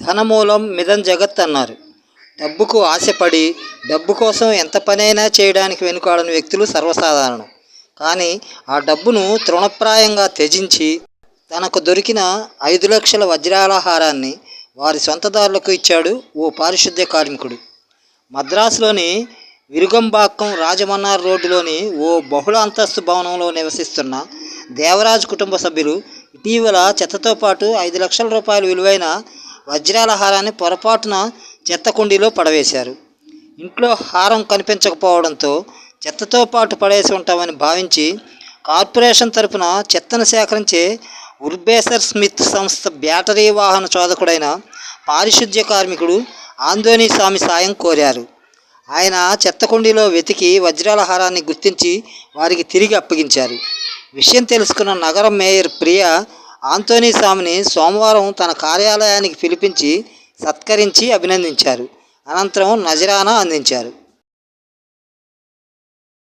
ధనమూలం మిదం జగత్ అన్నారు. డబ్బుకు ఆశపడి డబ్బు కోసం ఎంత పనైనా చేయడానికి వెనుకాడని వ్యక్తులు సర్వసాధారణం. కానీ ఆ డబ్బును తృణప్రాయంగా త్యజించి తనకు దొరికిన ఐదు లక్షల వజ్రాలహారాన్ని వారి సొంతదారులకు ఇచ్చాడు ఓ పారిశుద్ధ్య కార్మికుడు. మద్రాసులోని విరుగంబాక్కం రాజమన్నార్ రోడ్డులోని ఓ బహుళ అంతస్తు భవనంలో నివసిస్తున్న దేవరాజ్ కుటుంబ సభ్యులు ఇటీవల చెత్తతో పాటు ఐదు లక్షల రూపాయల విలువైన వజ్రాల హారాన్ని పొరపాటున చెత్తకుండీలో పడవేశారు. ఇంట్లో హారం కనిపించకపోవడంతో చెత్తతో పాటు పడేసి ఉంటామని భావించి కార్పొరేషన్ తరపున చెత్తను సేకరించే ఉర్బేసర్ స్మిత్ సంస్థ బ్యాటరీ వాహన చోదకుడైన పారిశుద్ధ్య కార్మికుడు ఆందోని స్వామి సాయం కోరారు. ఆయన చెత్తకుండీలో వెతికి వజ్రాల హారాన్ని గుర్తించి వారికి తిరిగి అప్పగించారు. విషయం తెలుసుకున్న నగరం మేయర్ ప్రియ ఆంతోనీ స్వామిని సోమవారం తన కార్యాలయానికి పిలిపించి సత్కరించి అభినందించారు. అనంతరం నజరానా అందించారు.